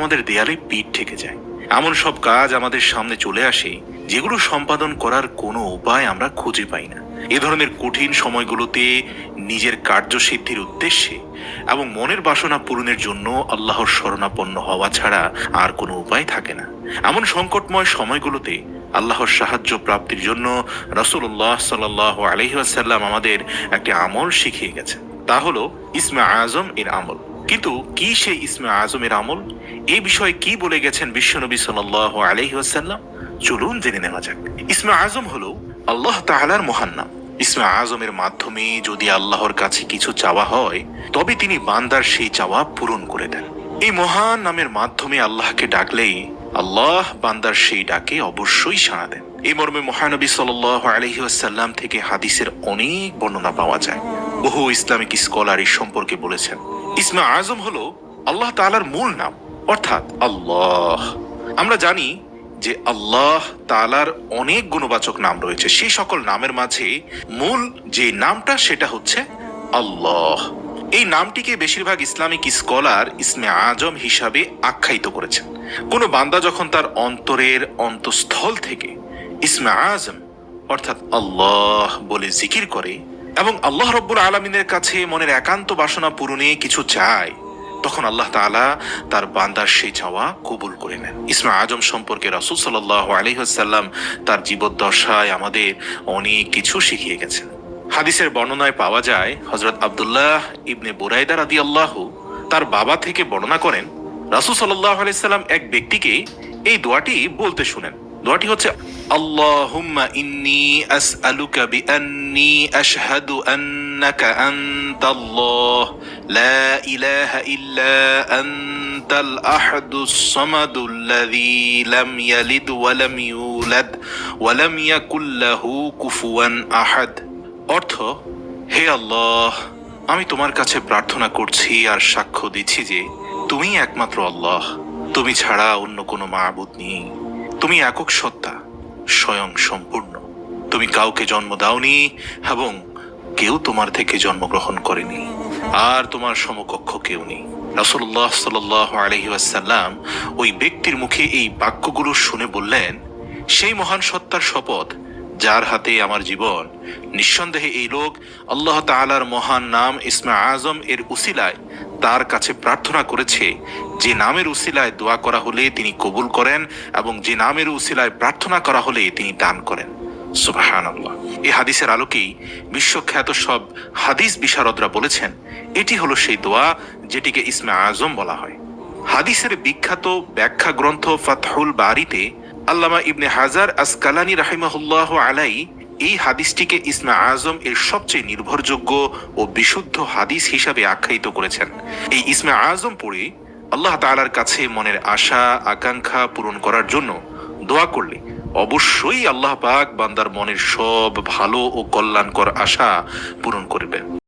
আমাদের দেয়ালে পিঠ থেকে যায়। এমন সব কাজ আমাদের সামনে চলে আসে, যেগুলো সম্পাদন করার কোনো উপায় আমরা খুঁজে পাই না। এ ধরনের কঠিন সময়গুলোতে নিজের কার্যসিদ্ধির উদ্দেশ্যে এবং মনের বাসনা পূরণের জন্য আল্লাহর শরণাপন্ন হওয়া ছাড়া আর কোনো উপায় থাকে না। এমন সংকটময় সময়গুলোতে আল্লাহর সাহায্য প্রাপ্তির জন্য রসুল্লাহ সাল আলহিহাসাল্লাম আমাদের একটি আমল শিখিয়ে গেছে তা হলো, ইসমা আজম এর আমল। কিন্তু কি সেই ইসমা আজমের আমল? এই বিষয়ে কি বলে গেছেন বিশ্বনবী সাল আলহিহাসাল্লাম চলুন জেনে নেওয়া যাক। ইসমা আজম হলো আল্লাহ তাআলার মহান নাম। ইসমা আজমের মাধ্যমে যদি আল্লাহর কাছে কিছু চাওয়া হয়, তবে তিনি বান্দার সেই চাওয়া পূরণ করে দেন। এই মহান নামের মাধ্যমে আল্লাহকে ডাকলেই আল্লাহ বান্দার সেই ডাকে অবশ্যই সাড়া দেন। এই মর্মে মহানবী সাল আলহিহাসাল্লাম থেকে হাদিসের অনেক বর্ণনা পাওয়া যায়। বহু ইসলামিক স্কলার এই সম্পর্কে বলেছেন ইসমা আজম হলো আল্লাহ তাআলার মূল নাম, অর্থাৎ আল্লাহ। আমরা জানি যে আল্লাহ তালার অনেক গুণবাচক নাম রয়েছে। সেই সকল নামের মাঝে মূল যে নামটা, সেটা হচ্ছে আল্লাহ। এই নামটিকে বেশিরভাগ ইসলামিক স্কলার ইসমে আজম হিসাবে আখ্যায়িত করেছেন। কোনো বান্দা যখন তার অন্তরের অন্তঃস্থল থেকে ইসমে আজম, অর্থাৎ আল্লাহ বলে জিকির করে এবং আল্লাহ রব্বুল আলমিনের কাছে মনের একান্ত বাসনা পূরণে কিছু চায়, তখন আল্লাহ তাআলা তার বান্দার সেই চাওয়া কবুল করে নেন। ইসমা আজম সম্পর্কে রাসুল সাল্লাহ আলহিহাসাল্লাম তার জীবদ্দশায় আমাদের অনেক কিছু শিখিয়ে গেছেন। হাদিসের বর্ণনায় পাওয়া যায় হজরত আবদুল্লাহ ইবনে বুরাইদা রাদি আল্লাহ তার বাবা থেকে বর্ণনা করেন, রাসুল সাল্লাহ আলাইসাল্লাম এক ব্যক্তিকে এই দোয়াটি বলতে শুনেন। দোয়াটি হচ্ছে, আল্লাহুম্মা ইন্নি আসআলুকা বিআন্নি আশহাদু আন্নাকা আনতাল্লাহ, লা ইলাহা ইল্লা আনতাল আহাদুস সামাদুল্লাযী লাম ইয়ালিদ ওয়া লাম ইউলাদ ওয়া লাম ইয়াকুল লাহু কুফুয়ান আহাদ। অর্থ, হে আল্লাহ, আমি তোমার কাছে প্রার্থনা করছি আর সাক্ষ্য দিচ্ছি যে তুমি একমাত্র আল্লাহ। তুমি ছাড়া অন্য কোনো মাবুদ নেই। তুমি একক সত্তা, স্বয়ং সম্পূর্ণ। তুমি কাউকে জন্ম দাওনি এবং কেউ তোমার থেকে জন্মগ্রহণ করেনি। আর তোমার সমকক্ষ কেউ নেই। রাসুল্লাহ সাল আলহি আসাল্লাম ওই ব্যক্তির মুখে এই বাক্যগুলো শুনে বললেন, সেই মহান সত্তার শপথ, যার হাতে আমার জীবন, নিঃসন্দেহে এই লোক আল্লাহ তাআলার মহান নাম ইসমা আজম এর উসিলায় তার কাছে প্রার্থনা করেছে, যে নামের উসিলায় দোয়া করা হলে তিনি কবুল করেন এবং যে নামের উসিলায় প্রার্থনা করা হলে তিনি দান করেন। সুবাহান এই হাদিসের আলোকেই বিশ্বখ্যাত সব হাদিস বিশারদরা বলেছেন, এটি হলো সেই দোয়া যেটিকে ইসমা আজম বলা হয়। হাদিসের বিখ্যাত ব্যাখ্যা গ্রন্থ ফাতহুল বারিতে আল্লামা ইবনে হাজার আসকালানি রাহিমাহুল্লাহ আলাই এই হাদিসটিকে ইসমা আজম এর সবচেয়ে নির্ভরযোগ্য ও বিশুদ্ধ হাদিস হিসাবে আখ্যায়িত করেছেন। এই ইসমা আজম পড়ে আল্লাহ তালার কাছে মনের আশা, আকাঙ্ক্ষা পূরণ করার জন্য দোয়া করলে অবশ্যই আল্লাহ পাক বান্দার মনের সব ভালো ও কল্যাণকর আশা পূরণ করবেন